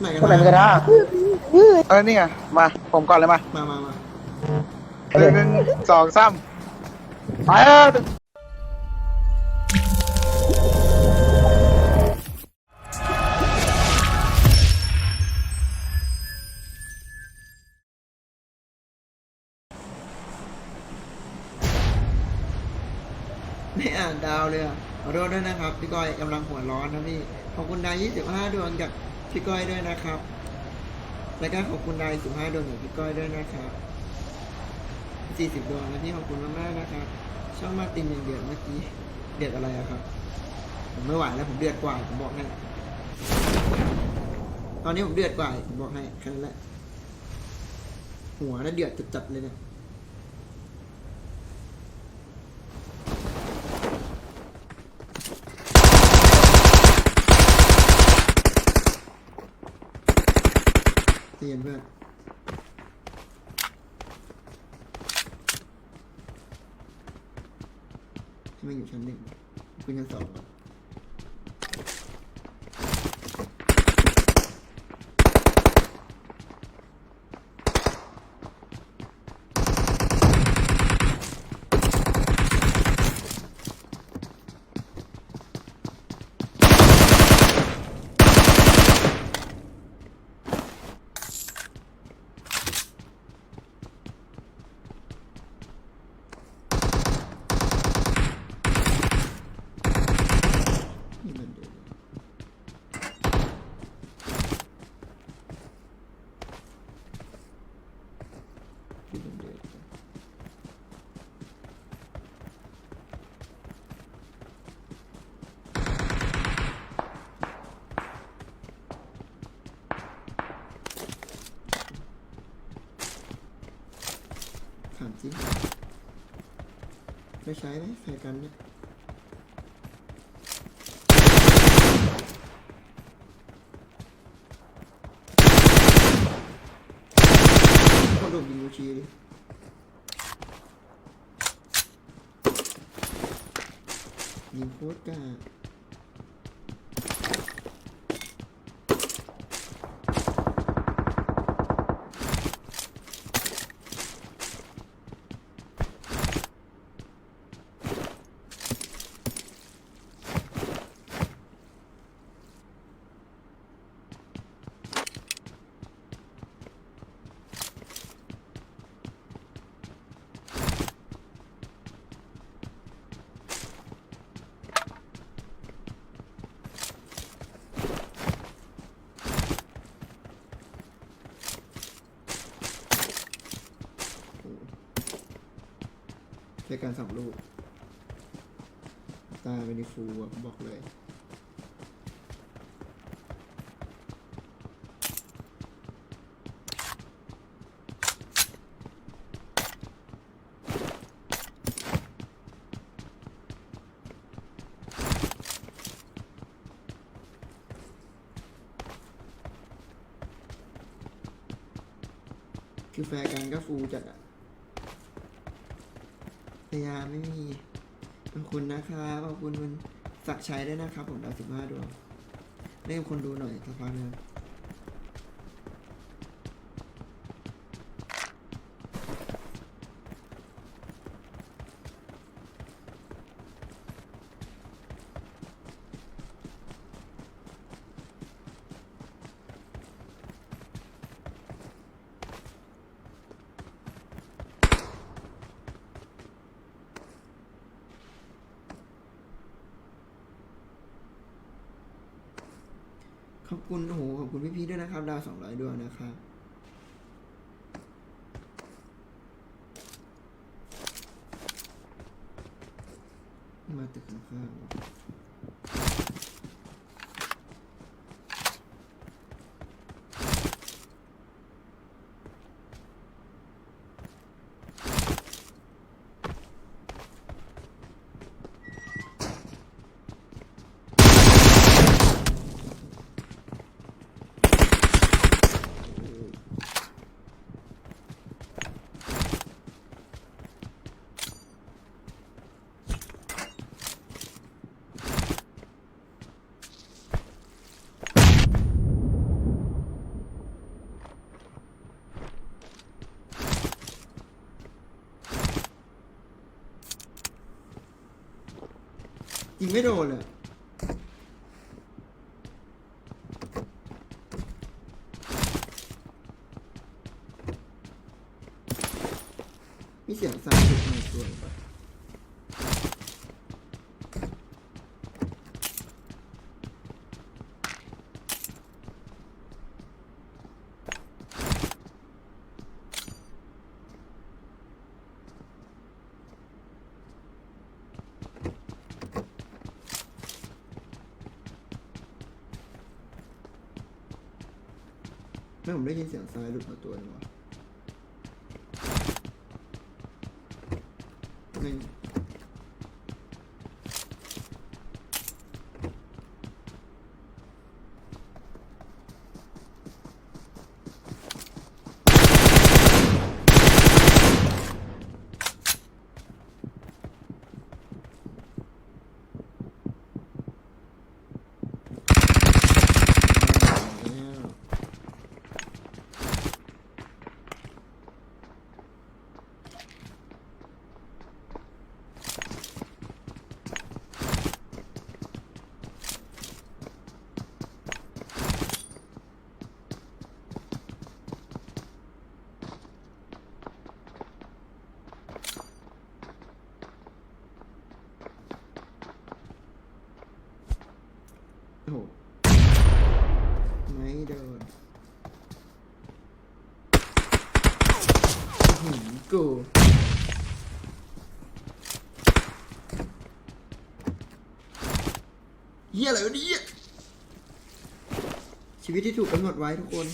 ไหนกันคนไหนมีกระทะเออนี่ไงมา ผมก่อนเลยมามามามาหนึ่งสองสามไปเออไม่อ่านดาวเลยอะขอโทษด้วยนะครับ พี่ก้อยกำลังหัวร้อนนะพี่ ขอบคุณดาว25 ดวงจาก พี่ก้อยด้วยนะครับ แล้วก็ขอบคุณดาว15ดวงจากพี่ก้อยด้วยนะครับ40ดวงนะพี่ขอบคุณมากๆนะครับ ช่องมาตินอย่างเดือดเมื่อกี้ เดือดอะไรอะครับ ผมไม่ไหวแล้วผมเดือดกว่าผมบอกให้ ตอนนี้ผมเดือดกว่าผมบอกให้แค่นั้นแหละ หัวน่ะเดือดจัดๆเลยเนี่ย เตียนเพื่อนที่มันอยู่ชั้นหนึ่งขึ้นชั้นสองก่อนมันเดือดที่มันเดือดถามจริง ไม่ใช้นะใส่กันนะคนโดนยิงยูชีดิยิงโคตรกล้า การสองลูก ตาเป็นฟูอะบอกเลย คือแฟร์กันก็ฟูจัดอะ ยายามไม่มีขอบคุณนะครับขอบคุณคุณสักชัยด้วยนะครับผมดาวสิบห้าดวงเล่นคนดูหน่อยสักพักนึง primero hola. でもレギンスにはつながるかと思います。 เฮียอะไรวะเนี่ยชีวิตที่ถูกกำหนดไว้ทุกคน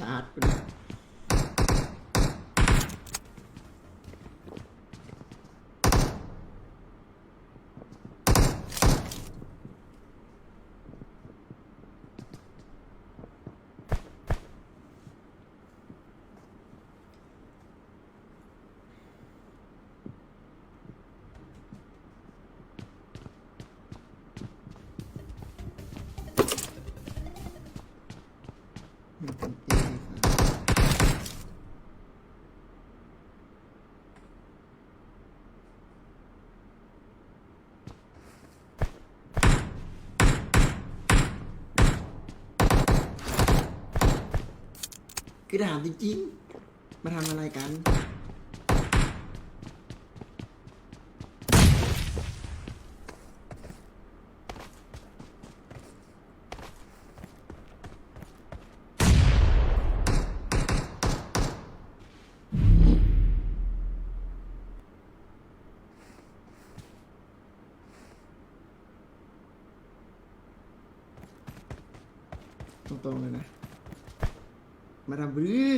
สะอาด ถามจริงๆ มาทำอะไรกัน ตรงๆเลยนะ มาทำบรือ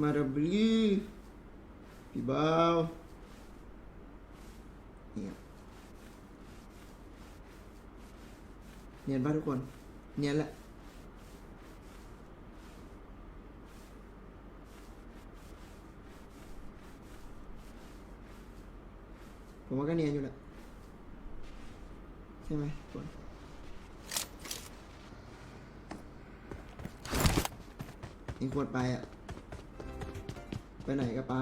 มาทำบรือพี่เบาเนี่ยเนียนป่ะทุกคน เนียนแหละ ผมว่าก็เนียนอยู่แหละใช่ไหมทุกคนยิงขวดไปอะ ไปไหนก็ไป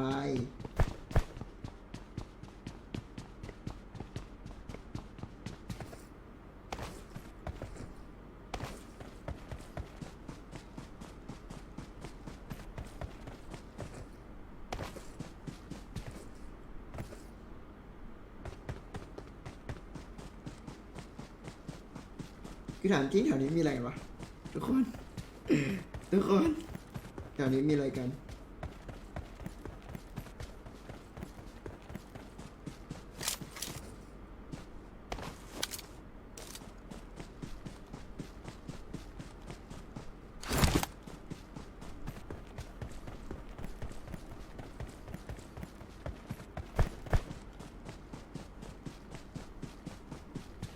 คือถามจริงแถวนี้มีอะไรวะทุกคน ทุกคน แถวนี้มีอะไรกัน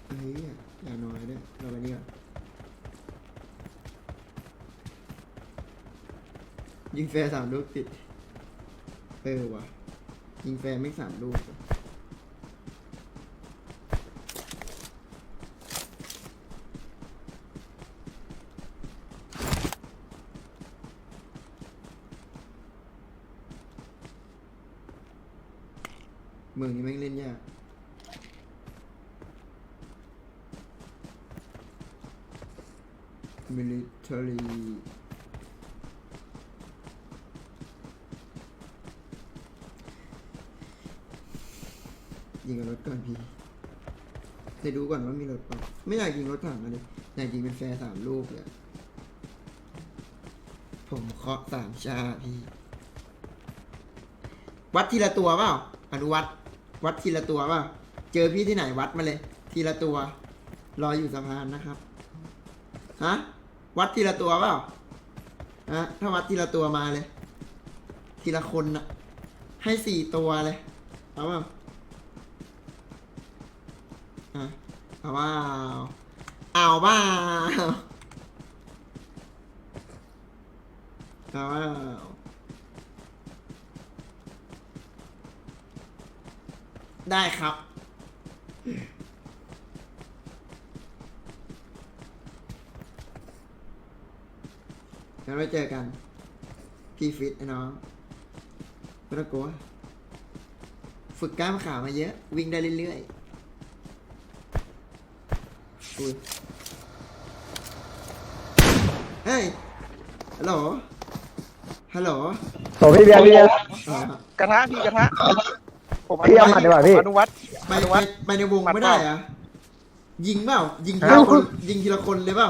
เฮ้ยอย่าน้อยด้วยเราไปนี่ก่อน ยิงแฟร์สามลูกติด เออวะยิงแฟร์ไม่สามลูก เมืองนี้แม่งเล่นยาก military ยิงกับรถก่อนพี่ให้ดูก่อนว่ามีรถเปล่า ไม่อยากยิงรถถังเลยอยากยิงเป็นแฟร์สามลูกเลย ผมเคาะสามชาพี่ วัดทีละตัวเปล่าอนุวัดวัดทีละตัวเปล่าเจอพี่ที่ไหนวัดมาเลย ทีละตัว รออยู่สะพานนะครับฮะวัดทีละตัวเปล่าฮะถ้าวัดทีละตัวมาเลย ทีละคนน่ะให้สี่ตัวเลยเอาเปล่าอะเอา เอาเปล่าเอาเปล่าได้ครับงั้นไว้เจอกัน พี่ฟิตไอ้น้องไม่ต้องกลัวฝึกกล้ามขามาเยอะ วิ่งได้เรื่อยๆอุ้ย เฮ้ย ฮัลโหล ฮัลโหลโถพี่เบียร์พี่เบียร์ อ่า กระทะพี่กระทะผมพี่เอาหมัดดีกว่าพี่ อนุวัตไปอนุไปวัตไปในวงหมัดไม่เปได้ล่าเหรอะยิงเปล่า ยิงทีเอ้าละคนยิงทีละคนเลยเปล่า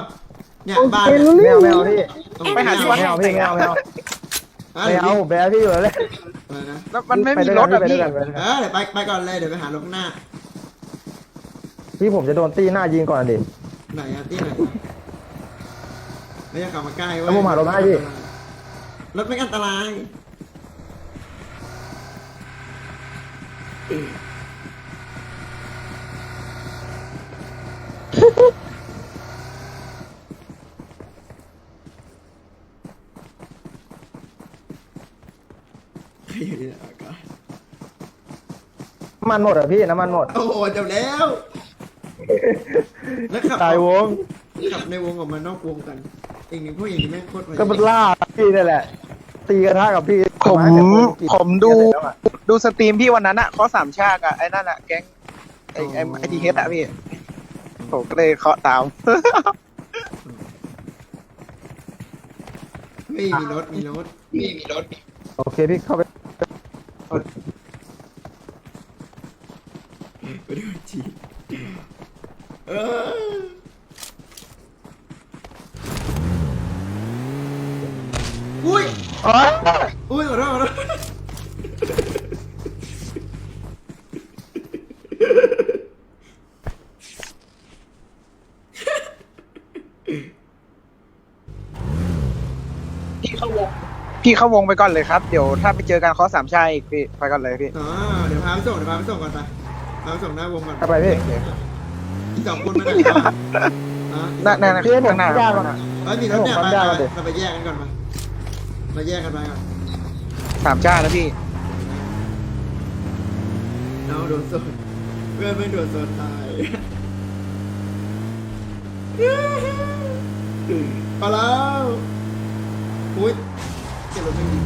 เนี่ยบ้านไม่เอาไม่เอาพี่ต้องไปหาที่วัดไม่เอาพี่ไม่เอาไม่เอาอะไม่เดี๋ยวเอาพี่แบร์พี่อยู่แล้วเลยอะไรนะแล้วมันไม่ไปมีด้วยรกัถนอะพี่ไปพี่ด้วยกันไปด้วยเอกันอเดี๋ยวไปไปก่อนเลยเดี๋ยวไปหารถข้างหน้าพี่ผมจะโดนตีหน้ายิงก่อนดิไหนอะที่ไหนอะ ไม่อยากขับมาใกล้เว้ยแล้วผมหารถมาให้พี่รถไม่อันตรายใคเคยอยู่ที่ไหนมาก่อนน้ำมันหมดเหรอพี่น้ำมันหมด โอ้โหจบแล้ว แล้วขับตายวงขับในวงออกมานอกวงกัน เองนี่พวกอย่างนี้แม่งโคตรไวก็มันล่าพี่นี่แหละ ตีกระทะกับพี่ผมาแต่โควิผมดูเสร็จแล้วอะดูสตรีมพี่วันนั้นอะเคาะสามชาติอะไอ้นั่นอะแก๊งไอ้ไอ้ไอทีเฮดอะพี่ผมก็เลยเคาะตามไม่มีรถมีรถมีมีรถโอเคพี่เข้าไปไปดูจีเออ อุ้ยอ๋ออุ้ยขอโทษขอโทษพี่เข้าวง พี่เข้าวงไปก่อนเลยครับ เดี๋ยวถ้าไปเจอกันเคาะสามชาติอีกพี่ไปก่อนเลยพี่อ๋อเดี๋ยวพาไปส่งเดี๋ยวพาไปส่งก่อนไปพาไปส่งหน้าวงก่อนเข้าไปพี่อีกสองคนมาไหนแล้วอะอะนั่นนั่นพี่ให้ผมข้างหน้าย่างข้าก่องนหน้า เอ้ยมีรถเนี่ยให้ผมไปปั๊มไปยาก่อนดิเราไปแยกกันก่อนมา เราแยกกันไปก่อนสามชาติแล้วพี่ น้องโดนโซนเพื่อนไม่โดนโซนตายพอแล้วอุ้ยเจ็บรถไม่ดี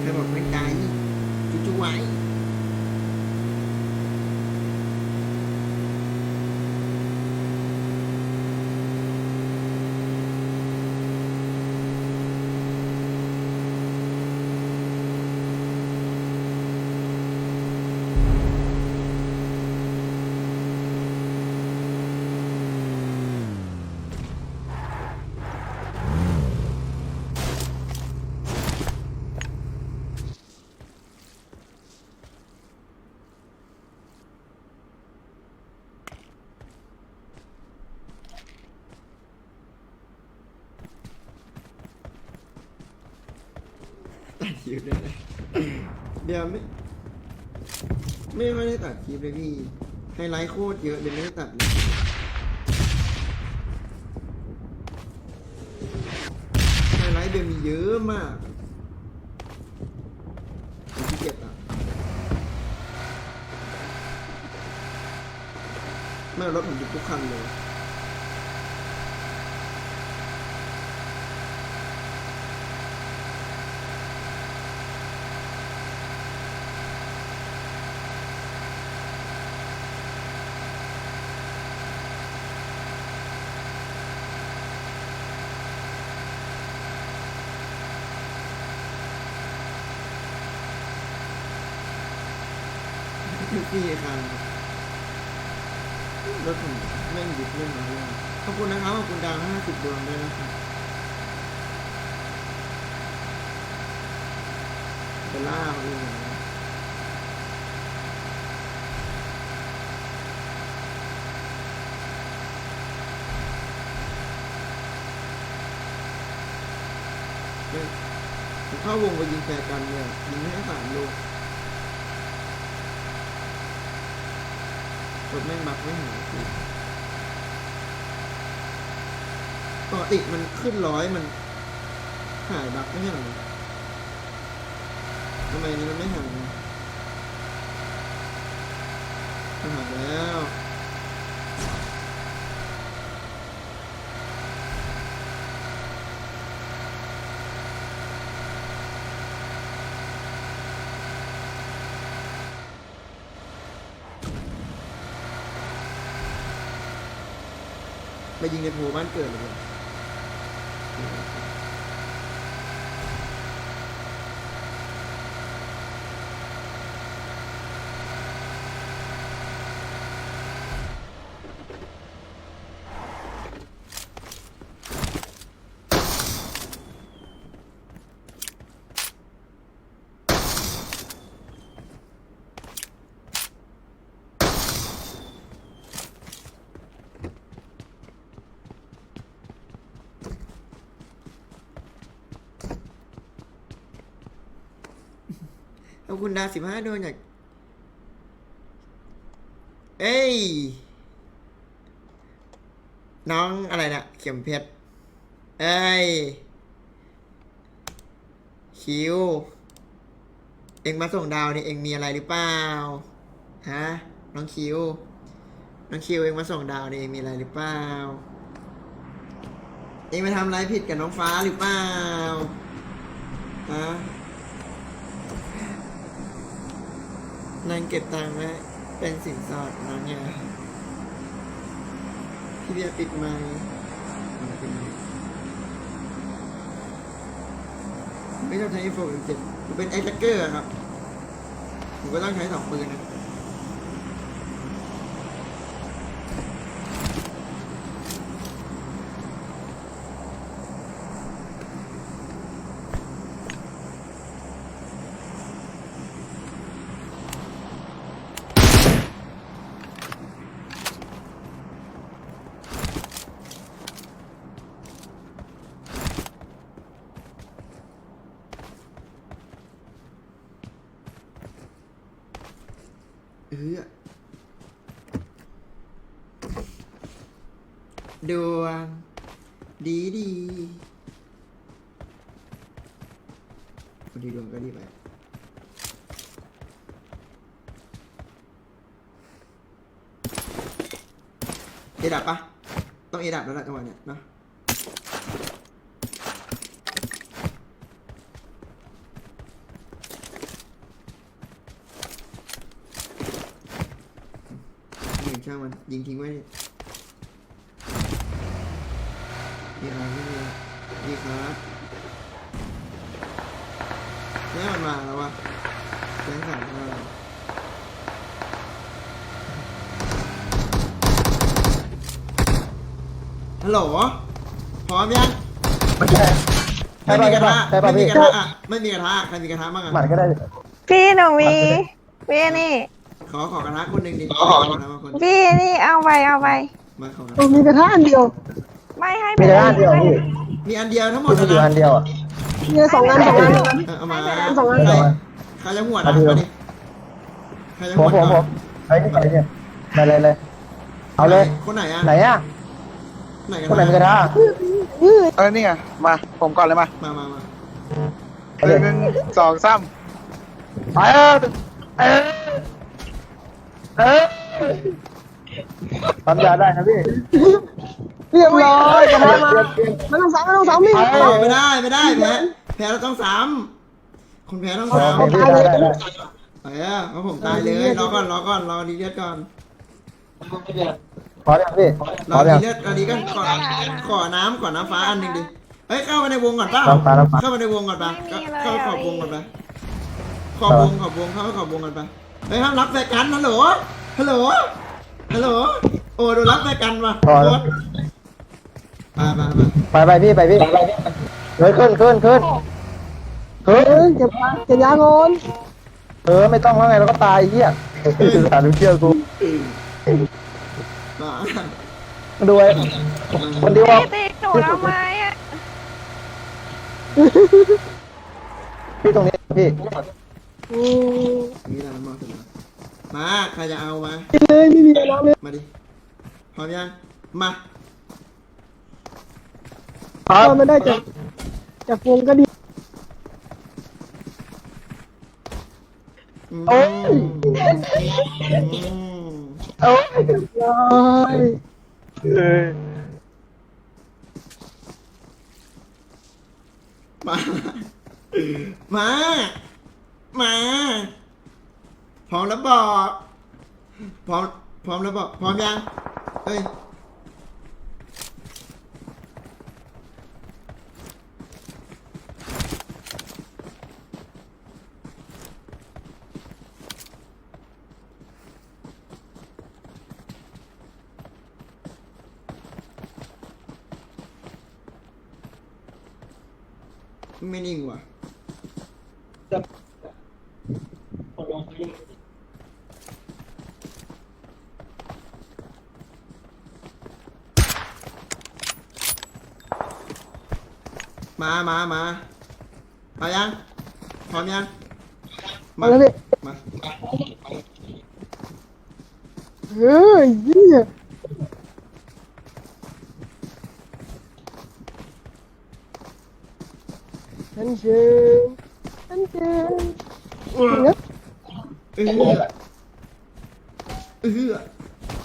ใครบอกไม่ตายจุ๊จุ๊ไว้ตัดค ลิปเลยนะเดี๋ยวไม่ไม่ค่อยได้ตัดคลิปเลยพี่ไฮไลท์โคตรเยอะเลยไม่ได้ตัดเลยไฮไลท์เดือนมีเยอะมากผมขี้เกียจอะไม่รถผมหยุดทุกคันเลย พี่ครับรถผมแม่หยุดเล่นมาเลยขอบคุณนะครับขอบคุณดาวห้าสิบดวงด้วยนะครับไปล่าเขาเองเหรอเฮ้ยผมเข้าวงไปยิงแฟร์กันเนี่ยยิงไม่ให้สามลู กรถแม่งบักไม่หายปกติมันขึ้นร้อยมันหายบักไม่ใช่หรอทำไมนี้มันไม่หายมันหายแล้ว ไปยิงในภูบ้านเกิดเลย บคุณดาวสิบห้าดวงจากเอ้ย น้องอะไรนะเข็มเพชร เอ้ย คิว เองมาส่งดาวนี่เองมีอะไรหรือเปล่า ฮะ น้องคิว น้องคิวเองมาส่งดาวนี่เองมีอะไรหรือเปล่า เองไปทำอะไรผิดกับน้องฟ้าหรือเปล่า ฮะ นางเก็บตังค์ไว้เป็นสินสอดน้องเนี่ยพี่เบียร์ปิดไมค์ปิดไมค์ไม่ชอบใช้โฟมเจ็ดผมเป็นไอ้แท็กเกอร์ครับผมก็ต้องใช้สองปืนนะ เออดวง ดีดีคนดีดวงก็ดีไปเอดับปะต้องเอดับแล้วล่ะจังหวะเนี้ยเนอะยิงช่าง มันยิงทิ้งไว้นี่นี่อะไรนี่อะไรนี่ครับนี่มันมาแล้ววะแจ้งสามมาแล้วฮัลโหลพร้อมยังไม่ใช่ใช่ไม่ป่ะมีกใช่ระป่ะทะใช่ป่ะไม่มีพี่กระทะอะไม่มีกระทะใครมีกระทะบ้างอะหมัดก็ได้ พี่หนูมีพี่นี่ข อขอกระทะคนหนึ่งดิขอกระทะมาคนพี่นี่เอาไปเอาไปมาขอกระผทะมมีกระทะอันเดียว ไม่ให้มีไปแต่ด้านเดียวพี่มีอันเดียวทั้งหมดพี่มีอยู่อันเดียวอะมีสองอันสองอันเออเอามาสองอันใครใครจะหัวดอะอันเดียวมาดิใครจะผหัมวดผมผก่อมนไอ้นี่ไอ้นี่มาเลยเลยเอาเลยคนไหนอะไหนอะไหนกันคนไหนมีกระทะเออนี่ไงมาผมก่อนเลยมามามามาเอาเลยหนึ่งสองสามไปเออเออ เออทำยาได้นะพี่เรียบร้อยกระทะมาไม่ต้องซ้ำไม่ต้องซ้ำนี่ไปเออไม่ได้ไม่ได้แพ้แพ้เราต้องสามคนแพ้ต้องโอสามเคพี่ได้ได้ได้เออเพราะผมตายเลยรอก่อนรอก่อนรอดีเลือดก่อนพอแล้วพี่พรออแล้ดีวเลือดรอดีกันก่อนขอน้ำก่อนน้ำฟ้าอันหนึ่งดิเฮ้ยเข้ามาในวงก่อนเปล่าน้ำฟ้าน้ำฟ้าเข้ามาในวงก่อนปะเข้าขอบวงก่อนปะขอบวงขอบวงเข้าขอบวงก่อนปะ เฮ้ยห้ามรับแฟกันฮัลโหลฮัลโหลฮัลโหลโอ้โดนรับแฟกันว่ะพอแล้วมามามาไปไปพี่ไปพี่เฮ้ยขึ้นขึ้นขึ้นขึ้เอนอเก็บเก็บยาก่อนเออไม่ต้องแล้วไงเราก็ตายไอ้เหี้ยสารเชื่อกูมามาดูไอ้คนเดียวพี่ติดหนูทำไมอะพี่ตรงนี้พี่ อืมนี่นะมาถึงมาใครจะเอามากินเลยไม่มีอะไรเลยมาดิพร้อมยังมาครับถ้าไม่ได้จากจากวงก็ดีอืมโอ้ยอืมโอ้ยร้อยเออมา มา มา พร้อมแล้วบอก พร้อม พร้อมแล้วบอก พร้อมยังเฮ้ย มามามาเอายังพร้อมยังมาแล้วพี่มาเฮ้ยเหี้ยฉันเชิญฉันเชิญเออเออเออ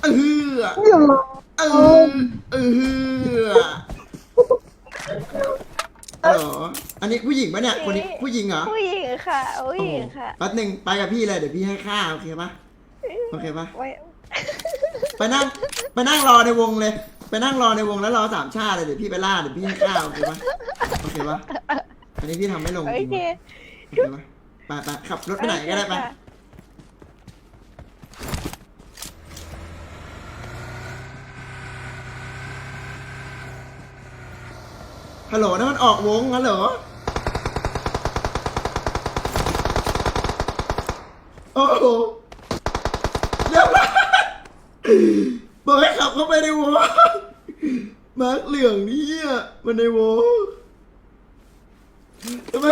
เออ เรียบร้อย เออเออฮัลโหลอันนี้ผู้ หญิงปะเนี่ยคนนี้ผู้หญิงเหรอผู้หญิงค่ะผู้หญิงค่ะแป๊บหนึ่งไปกับพี่เลยเดี๋ยวพี่ให้ข้าวโอเคปะโอเคปะไว้ไปนั่งไปนั่งรอในวงเลย ไปนั่งรอในวงแล้วรอสามชาติเลยเดี๋ยวพี่ไปล่าเดี๋ยวพี่ให้ข้าวโอเคปะโอเคปะอันนี้พี่ทำไม่ลงโอจริงเควะโอเคปะไปไปขับรถไปไหนก็ได้ไปค่ะฮัลโหลนั่นมันออกวงฮัลโหล โอ้โหเรียบร้อยบอกให้ขับเข้าไปในวงมาร์กเหลืองนี่ยมันในวงทำไม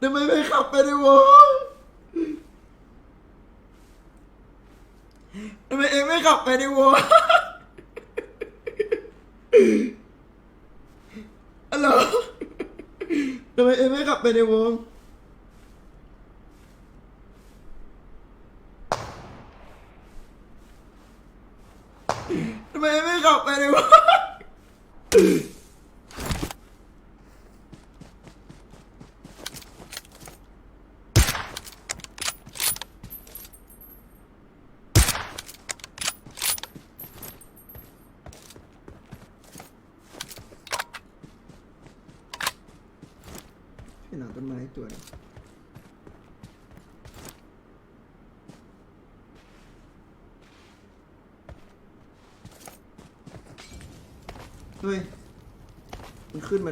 ทำไมไม่ขับไปในวงทำไมเองไม่ขับไปในวงฮัลโหลทำไมเอ็มไม่กลับไปในวง Ugh.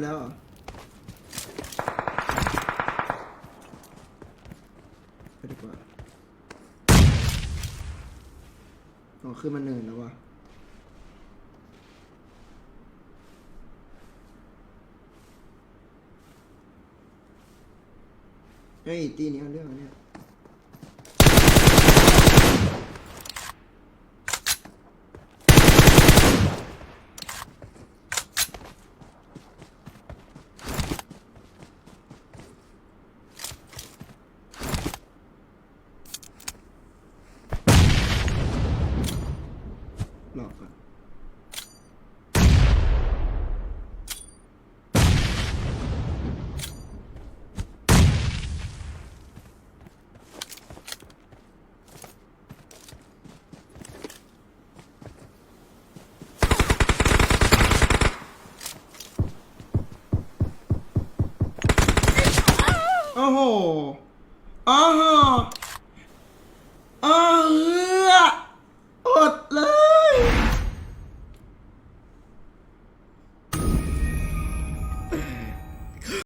แล้วเหรอไปดีกว่าอ๋อขึ้นมาเนินแล้ววะเฮ้ยตีนี้เอาเรื่องเนี่ย